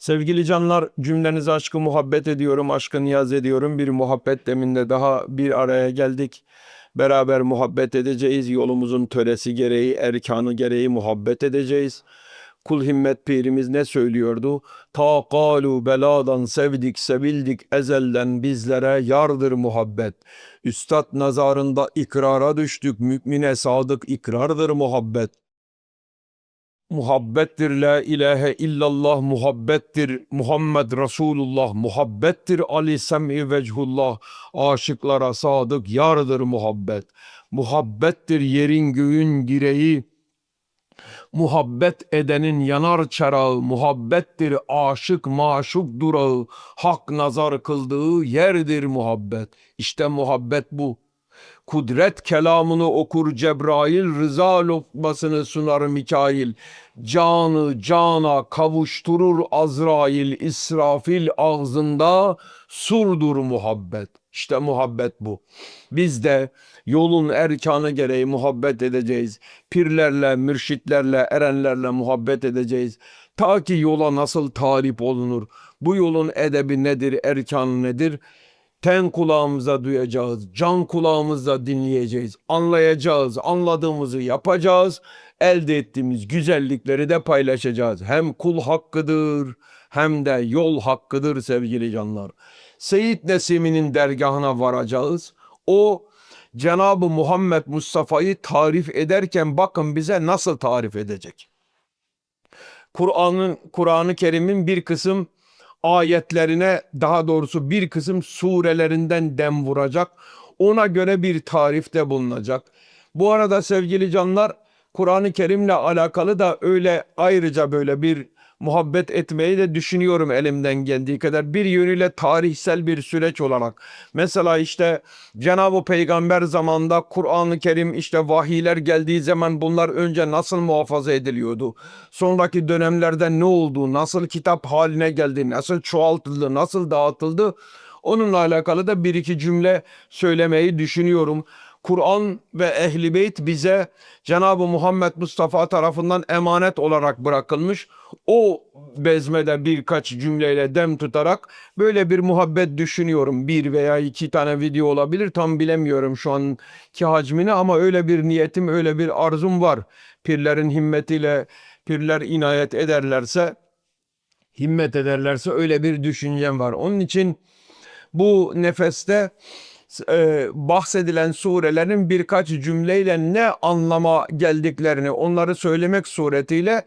Sevgili canlar cümlenize aşkı muhabbet ediyorum, aşkı niyaz ediyorum. Bir muhabbet deminde daha bir araya geldik. Beraber muhabbet edeceğiz. Yolumuzun töresi gereği, erkanı gereği muhabbet edeceğiz. Kul himmet pirimiz ne söylüyordu? Ta kalu beladan sevdik sevildik ezelden bizlere yardır muhabbet. Üstad nazarında ikrara düştük mümine sadık ikrardır muhabbet. Muhabbettir la ilahe illallah muhabbettir Muhammed Resulullah muhabbettir Ali sem'i vechullah aşıklara sadık yardır muhabbet. Muhabbettir yerin göğün direği Muhabbet edenin yanar çarağı, muhabbettir aşık maşuk durağı, hak nazar kıldığı yerdir muhabbet. İşte muhabbet bu. Kudret kelamını okur Cebrail, rıza lokmasını sunar Mikail. Canı cana kavuşturur Azrail, İsrafil ağzında surdur muhabbet. İşte muhabbet bu. Biz de yolun erkanı gereği muhabbet edeceğiz. Pirlerle, mürşitlerle, erenlerle muhabbet edeceğiz. Ta ki yola nasıl talip olunur? Bu yolun edebi nedir, erkanı nedir? Ten kulağımıza duyacağız, can kulağımızla dinleyeceğiz, anlayacağız, anladığımızı yapacağız, elde ettiğimiz güzellikleri de paylaşacağız. Hem kul hakkıdır hem de yol hakkıdır sevgili canlar. Seyit Nesimi'nin dergahına varacağız. O Cenab-ı Muhammed Mustafa'yı tarif ederken bakın bize nasıl tarif edecek. Kur'an'ın Kur'an-ı Kerim'in bir kısım ayetlerine daha doğrusu bir kısım surelerinden dem vuracak. Ona göre bir tarifte bulunacak. Bu arada sevgili canlar Kur'an-ı Kerim'le alakalı da öyle ayrıca böyle bir muhabbet etmeyi de düşünüyorum elimden geldiği kadar. Bir yönüyle tarihsel bir süreç olarak. Mesela işte Cenab-ı Peygamber zamanında Kur'an-ı Kerim işte vahiyler geldiği zaman bunlar önce nasıl muhafaza ediliyordu? Sonraki dönemlerde ne oldu? Nasıl kitap haline geldi? Nasıl çoğaltıldı? Nasıl dağıtıldı? Onunla alakalı da bir iki cümle söylemeyi düşünüyorum. Kur'an ve Ehli Beyt bize Cenab-ı Muhammed Mustafa tarafından emanet olarak bırakılmış. O bezmede birkaç cümleyle dem tutarak böyle bir muhabbet düşünüyorum. Bir veya iki tane video olabilir tam bilemiyorum şu anki hacmini ama öyle bir niyetim öyle bir arzum var. Pirlerin himmetiyle pirler inayet ederlerse himmet ederlerse öyle bir düşüncem var. Onun için bu nefeste e, bahsedilen surelerin birkaç cümleyle ne anlama geldiklerini onları söylemek suretiyle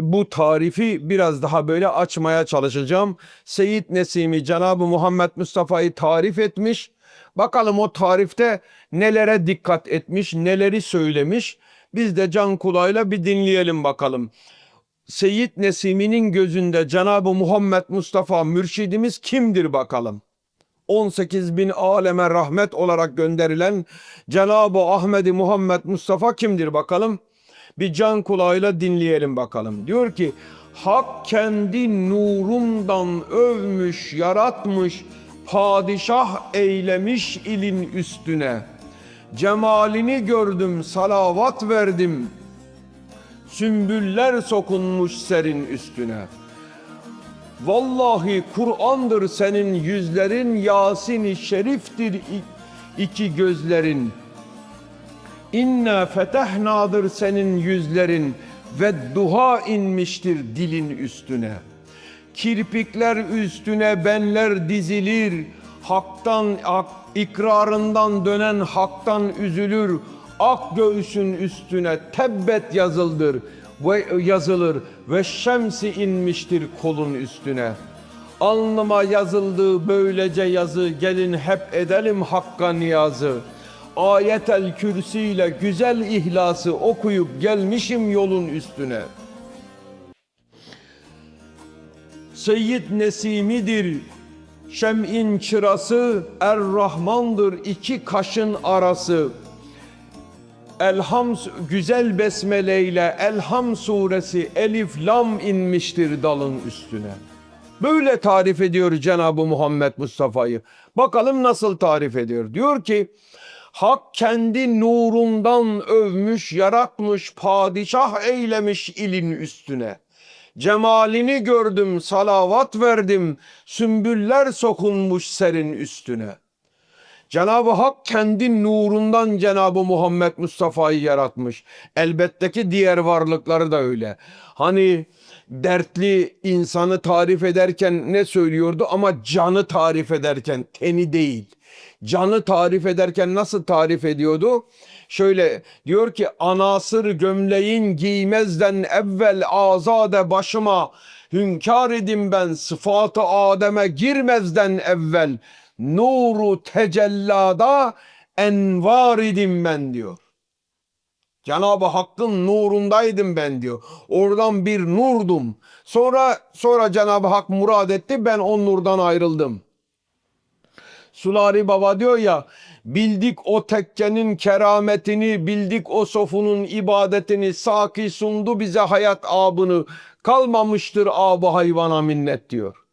bu tarifi biraz daha böyle açmaya çalışacağım. Seyyid Nesimi Cenab-ı Muhammed Mustafa'yı tarif etmiş. Bakalım o tarifte nelere dikkat etmiş, neleri söylemiş. Biz de can kulağıyla bir dinleyelim bakalım. Seyyid Nesimi'nin gözünde Cenab-ı Muhammed Mustafa mürşidimiz kimdir bakalım? 18 bin aleme rahmet olarak gönderilen Cenab-ı Ahmedi Muhammed Mustafa kimdir bakalım? Bir can kulağıyla dinleyelim bakalım. Diyor ki Hak kendi nurundan övmüş, yaratmış, padişah eylemiş ilin üstüne. Cemalini gördüm, salavat verdim. Sümbüller sokunmuş serin üstüne.'' Vallahi Kur'an'dır senin yüzlerin, Yasin-i Şerif'tir iki gözlerin. İnne fetehna'dır senin yüzlerin ve duha inmiştir dilin üstüne. Kirpikler üstüne benler dizilir, haktan ak, ikrarından dönen haktan üzülür. Ak göğsün üstüne tebbet yazıldır ve yazılır ve şemsi inmiştir kolun üstüne. Alnıma yazıldı böylece yazı gelin hep edelim hakka niyazı. Ayetel kürsiyle güzel ihlası okuyup gelmişim yolun üstüne. Seyyid Nesimidir, Şem'in çırası, Er-Rahmandır iki kaşın arası.'' Elham güzel besmele ile Elham suresi Elif Lam inmiştir dalın üstüne. Böyle tarif ediyor Cenab-ı Muhammed Mustafa'yı. Bakalım nasıl tarif ediyor. Diyor ki Hak kendi nurundan övmüş, yaratmış, padişah eylemiş ilin üstüne. Cemalini gördüm, salavat verdim. Sümbüller sokunmuş serin üstüne. Cenab-ı Hak kendi nurundan Cenab-ı Muhammed Mustafa'yı yaratmış. Elbette ki diğer varlıkları da öyle. Hani dertli insanı tarif ederken ne söylüyordu ama canı tarif ederken teni değil. Canı tarif ederken nasıl tarif ediyordu? Şöyle diyor ki anasır gömleğin giymezden evvel azade başıma hünkâr idim ben sıfatı Adem'e girmezden evvel nuru tecellada envar idim ben diyor. Cenab-ı Hakk'ın nurundaydım ben diyor. Oradan bir nurdum. Sonra sonra Cenab-ı Hak murad etti ben o nurdan ayrıldım. Sulari Baba diyor ya bildik o tekkenin kerametini bildik o sofunun ibadetini saki sundu bize hayat abını kalmamıştır abı hayvana minnet diyor.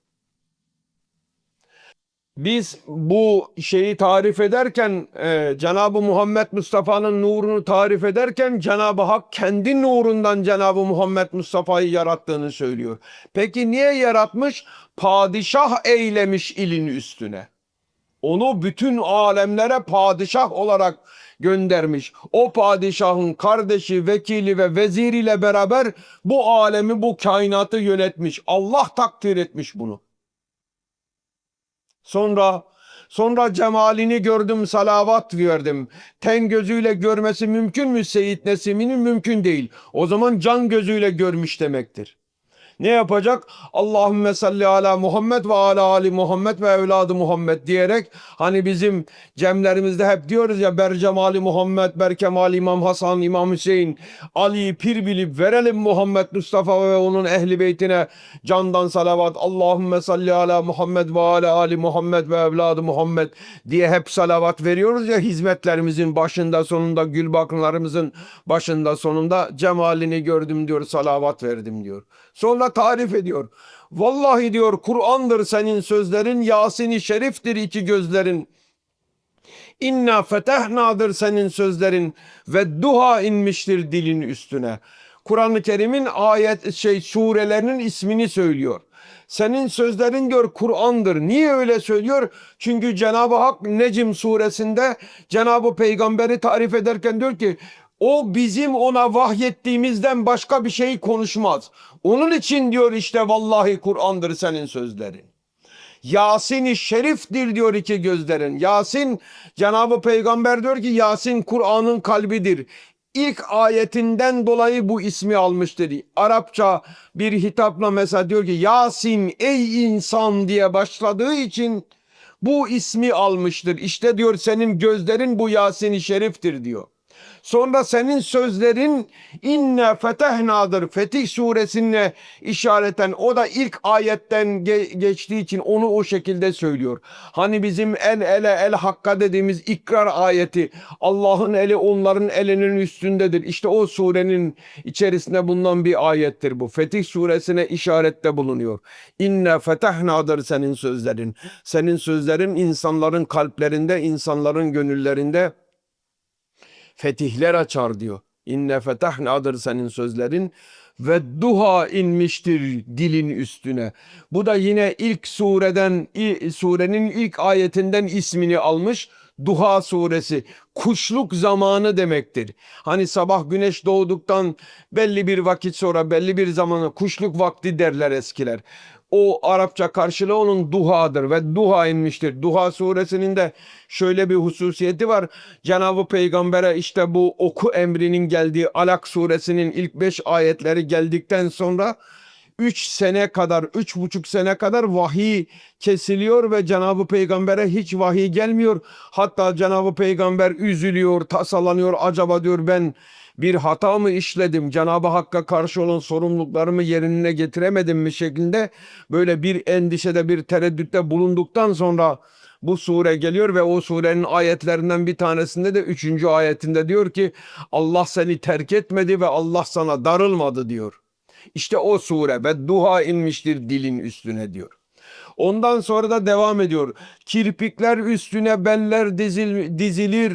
Biz bu şeyi tarif ederken e, Cenab-ı Muhammed Mustafa'nın nurunu tarif ederken Cenab-ı Hak kendi nurundan Cenab-ı Muhammed Mustafa'yı yarattığını söylüyor. Peki niye yaratmış? Padişah eylemiş ilin üstüne. Onu bütün alemlere padişah olarak göndermiş. O padişahın kardeşi, vekili ve veziriyle beraber bu alemi, bu kainatı yönetmiş. Allah takdir etmiş bunu. Sonra sonra cemalini gördüm salavat verdim. Ten gözüyle görmesi mümkün mü Seyit Nesimi'nin? Mümkün değil. O zaman can gözüyle görmüş demektir. Ne yapacak? Allahümme salli ala Muhammed ve ala ali Muhammed ve evladı Muhammed diyerek hani bizim cemlerimizde hep diyoruz ya Bercemali Muhammed, Berkemali İmam Hasan, İmam Hüseyin, Ali pir bilip verelim Muhammed Mustafa ve onun ehli beytine candan salavat. Allahümme salli ala Muhammed ve ala ali Muhammed ve evladı Muhammed diye hep salavat veriyoruz ya hizmetlerimizin başında sonunda gül bakımlarımızın başında sonunda cemalini gördüm diyor salavat verdim diyor. Sonra tarif ediyor. Vallahi diyor Kur'an'dır senin sözlerin, Yasin-i Şerif'tir iki gözlerin. İnna fetehna'dır senin sözlerin ve duha inmiştir dilin üstüne. Kur'an-ı Kerim'in ayet şey surelerinin ismini söylüyor. Senin sözlerin diyor Kur'an'dır. Niye öyle söylüyor? Çünkü Cenab-ı Hak Necm suresinde Cenab-ı Peygamberi tarif ederken diyor ki o bizim ona vahyettiğimizden başka bir şey konuşmaz. Onun için diyor işte vallahi Kur'an'dır senin sözlerin. Yasin-i Şerif'tir diyor iki gözlerin. Yasin Cenab-ı Peygamber diyor ki Yasin Kur'an'ın kalbidir. İlk ayetinden dolayı bu ismi almıştır. Arapça bir hitapla mesela diyor ki Yasin ey insan diye başladığı için bu ismi almıştır. İşte diyor senin gözlerin bu Yasin-i Şerif'tir diyor. Sonra senin sözlerin inne fetehna'dır. Fetih suresine işareten o da ilk ayetten ge- geçtiği için onu o şekilde söylüyor. Hani bizim el ele el hakka dediğimiz ikrar ayeti Allah'ın eli onların elinin üstündedir. İşte o surenin içerisinde bulunan bir ayettir bu. Fetih suresine işarette bulunuyor. İnne fetehna'dır senin sözlerin. Senin sözlerin insanların kalplerinde, insanların gönüllerinde fetihler açar diyor. İnne fetahnadır senin sözlerin ve duha inmiştir dilin üstüne. Bu da yine ilk sureden surenin ilk ayetinden ismini almış. Duha suresi kuşluk zamanı demektir. Hani sabah güneş doğduktan belli bir vakit sonra belli bir zamanı kuşluk vakti derler eskiler. O Arapça karşılığı onun duhadır ve duha inmiştir. Duha suresinin de şöyle bir hususiyeti var. Cenab-ı Peygamber'e işte bu oku emrinin geldiği Alak suresinin ilk beş ayetleri geldikten sonra 3 sene kadar, üç buçuk sene kadar vahiy kesiliyor ve Cenab-ı Peygamber'e hiç vahiy gelmiyor. Hatta Cenab-ı Peygamber üzülüyor, tasalanıyor. Acaba diyor ben bir hata mı işledim? Cenab-ı Hakk'a karşı olan sorumluluklarımı yerine getiremedim mi şeklinde böyle bir endişede, bir tereddütte bulunduktan sonra bu sure geliyor ve o surenin ayetlerinden bir tanesinde de üçüncü ayetinde diyor ki Allah seni terk etmedi ve Allah sana darılmadı diyor. İşte o sure ve duha inmiştir dilin üstüne diyor. Ondan sonra da devam ediyor. Kirpikler üstüne beller dizil, dizilir.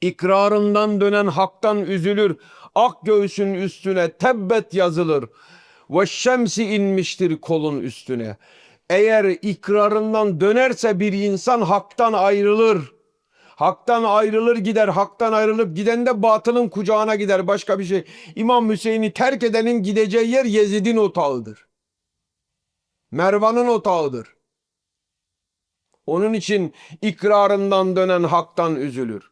İkrarından dönen haktan üzülür. Ak göğsün üstüne tebbet yazılır. ve şemsi inmiştir kolun üstüne. Eğer ikrarından dönerse bir insan haktan ayrılır. Haktan ayrılır gider. Haktan ayrılıp giden de batılın kucağına gider. Başka bir şey. İmam Hüseyin'i terk edenin gideceği yer Yezid'in otağıdır. Mervan'ın otağıdır. Onun için ikrarından dönen haktan üzülür.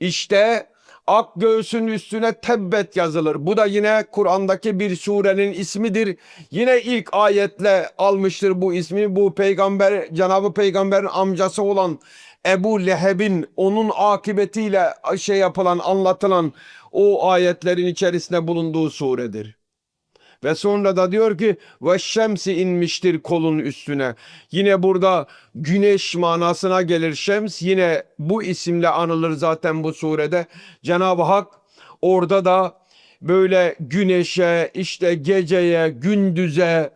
İşte ak göğsün üstüne tebbet yazılır. Bu da yine Kur'an'daki bir surenin ismidir. Yine ilk ayetle almıştır bu ismi. Bu peygamber Cenab-ı Peygamber'in amcası olan Ebu Leheb'in onun akıbetiyle şey yapılan anlatılan o ayetlerin içerisinde bulunduğu suredir. Ve sonra da diyor ki ve şemsi inmiştir kolun üstüne. Yine burada güneş manasına gelir şems. Yine bu isimle anılır zaten bu surede. Cenab-ı Hak orada da böyle güneşe, işte geceye, gündüze,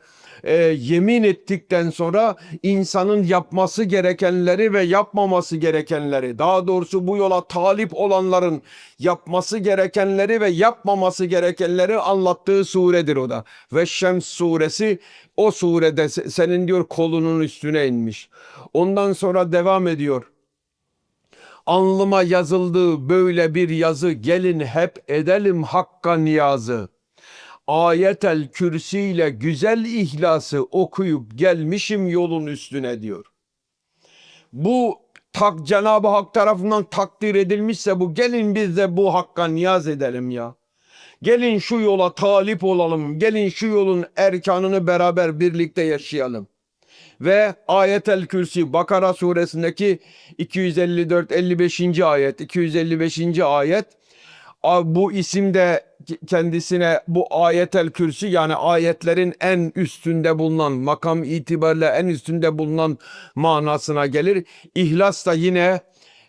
e, yemin ettikten sonra insanın yapması gerekenleri ve yapmaması gerekenleri, daha doğrusu bu yola talip olanların yapması gerekenleri ve yapmaması gerekenleri anlattığı suredir o da. Ve Şems suresi o surede se- senin diyor kolunun üstüne inmiş. Ondan sonra devam ediyor. Alnıma yazıldığı böyle bir yazı gelin hep edelim hakka niyazı ayetel kürsiyle güzel ihlası okuyup gelmişim yolun üstüne diyor. Bu tak Cenab-ı Hak tarafından takdir edilmişse bu gelin biz de bu hakka niyaz edelim ya. Gelin şu yola talip olalım. Gelin şu yolun erkanını beraber birlikte yaşayalım. Ve ayetel kürsi Bakara suresindeki 254-55. ayet 255. ayet bu isim de kendisine bu ayetel kürsi yani ayetlerin en üstünde bulunan makam itibariyle en üstünde bulunan manasına gelir. İhlas da yine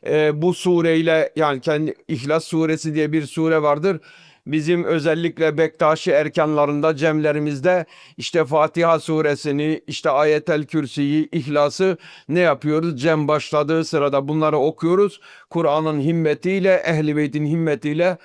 e, bu sureyle yani kendi İhlas suresi diye bir sure vardır. Bizim özellikle Bektaşi erkanlarında cemlerimizde işte Fatiha suresini işte ayetel kürsiyi İhlas'ı ne yapıyoruz? Cem başladığı sırada bunları okuyoruz. Kur'an'ın himmetiyle ehli beytin himmetiyle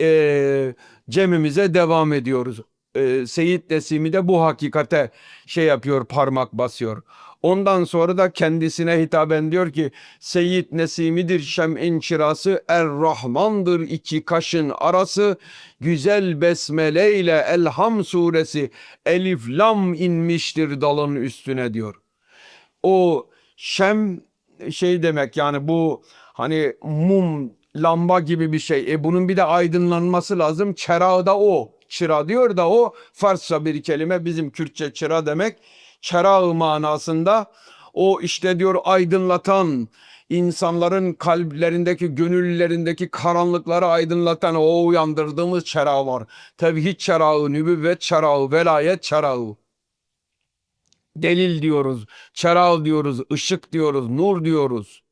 e, cemimize devam ediyoruz. E, Seyyid Nesimi de bu hakikate şey yapıyor parmak basıyor. Ondan sonra da kendisine hitaben diyor ki Seyyid Nesimidir şem'in çırası Er-Rahmandır iki kaşın arası güzel besmele ile Elham suresi Elif Lam inmiştir dalın üstüne diyor. O şem şey demek yani bu hani mum lamba gibi bir şey. E bunun bir de aydınlanması lazım. Çırağı da o. Çıra diyor da o Farsça bir kelime bizim Kürtçe çıra demek. Çırağı manasında o işte diyor aydınlatan insanların kalplerindeki gönüllerindeki karanlıkları aydınlatan o uyandırdığımız çırağı var. Tevhid çırağı, nübüvvet çırağı, velayet çırağı. Delil diyoruz, çırağı diyoruz, ışık diyoruz, nur diyoruz.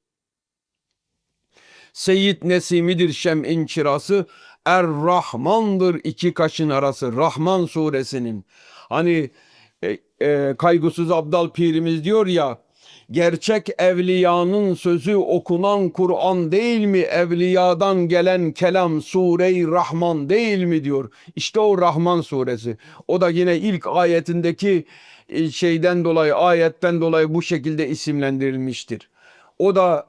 Seyyid Nesimidir şem'in kirası. Er-Rahmandır iki kaşın arası. Rahman suresinin. Hani e, e, kaygısız Abdal Pirimiz diyor ya gerçek evliyanın sözü okunan Kur'an değil mi? Evliyadan gelen kelam sure-i Rahman değil mi diyor. İşte o Rahman suresi. O da yine ilk ayetindeki e, şeyden dolayı ayetten dolayı bu şekilde isimlendirilmiştir. O da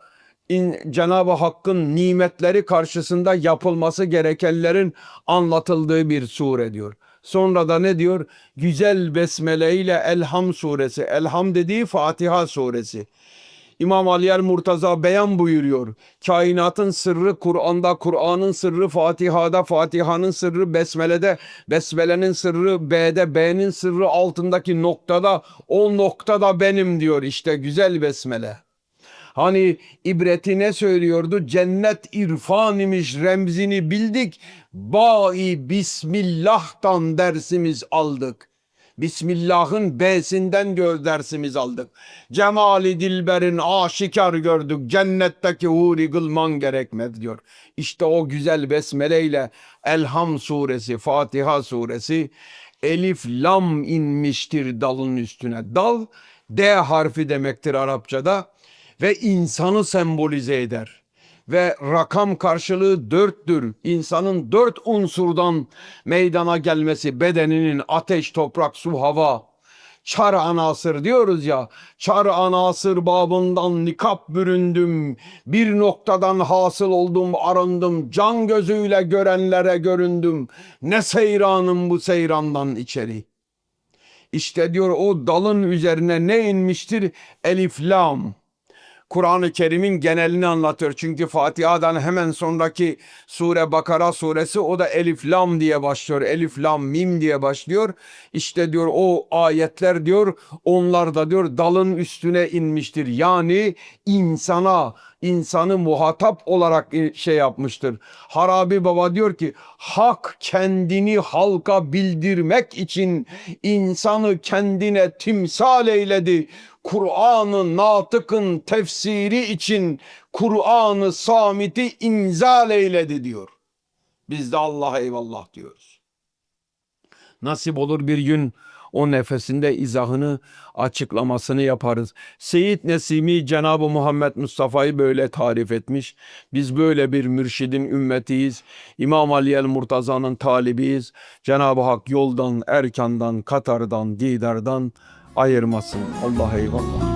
Cenab-ı Hakk'ın nimetleri karşısında yapılması gerekenlerin anlatıldığı bir sure diyor. Sonra da ne diyor? Güzel besmele ile Elham suresi. Elham dediği Fatiha suresi. İmam Ali el Murtaza beyan buyuruyor. Kainatın sırrı Kur'an'da, Kur'an'ın sırrı Fatiha'da, Fatiha'nın sırrı Besmele'de, Besmele'nin sırrı B'de, B'nin sırrı altındaki noktada, o noktada benim diyor işte güzel Besmele. Hani ibreti ne söylüyordu? Cennet irfan imiş remzini bildik. Bai Bismillah'tan dersimiz aldık. Bismillah'ın B'sinden gör dersimiz aldık. Cemali Dilber'in aşikar gördük. Cennetteki huri kılman gerekmez diyor. İşte o güzel besmeleyle Elham suresi, Fatiha suresi Elif lam inmiştir dalın üstüne. Dal D harfi demektir Arapçada ve insanı sembolize eder. ve rakam karşılığı dörttür. İnsanın dört unsurdan meydana gelmesi bedeninin ateş, toprak, su, hava. Çar anasır diyoruz ya. Çar anasır babından nikap büründüm. Bir noktadan hasıl oldum arındım. Can gözüyle görenlere göründüm. Ne seyranım bu seyrandan içeri. İşte diyor o dalın üzerine ne inmiştir? Elif lam. Kur'an-ı Kerim'in genelini anlatıyor. Çünkü Fatiha'dan hemen sonraki sure Bakara suresi o da Elif Lam diye başlıyor. Elif Lam Mim diye başlıyor. İşte diyor o ayetler diyor onlar da diyor dalın üstüne inmiştir. Yani insana insanı muhatap olarak şey yapmıştır. Harabi Baba diyor ki hak kendini halka bildirmek için insanı kendine timsal eyledi. Kur'an-ı Natık'ın tefsiri için Kur'an-ı Samit'i inzal eyledi diyor. Biz de Allah'a eyvallah diyoruz. Nasip olur bir gün o nefesinde izahını, açıklamasını yaparız. Seyyid Nesimi Cenab-ı Muhammed Mustafa'yı böyle tarif etmiş. Biz böyle bir mürşidin ümmetiyiz. İmam Ali el Murtaza'nın talibiyiz. Cenab-ı Hak yoldan, erkandan, katardan, didardan ayırmasın. Allah eyvallah.